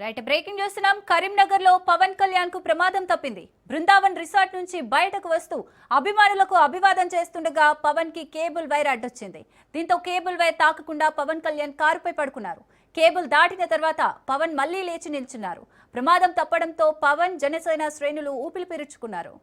Right breaking చూస్తున్నాం కరీంనగర్లో పవన్ కళ్యాణ్కు ప్రమాదం తప్పింది. బృందావన్ రిసార్ట్ నుంచి బయటకు వస్తూ అభిమానులకు అభివాదం చేస్తుండగా పవన్కి కేబుల్ వైర్ అడ్డొచ్చింది. దీంతో కేబుల్ వైర్ తాకకుండా పవన్ కళ్యాణ్ కారుపై పడుకున్నారు. కేబుల్ దాటిన తర్వాత పవన్ మళ్ళీ లేచి నిల్చున్నారు. ప్రమాదం తప్పడంతో పవన్ జనసేన శ్రేణులు ఊపిరి పీల్చుకున్నారు.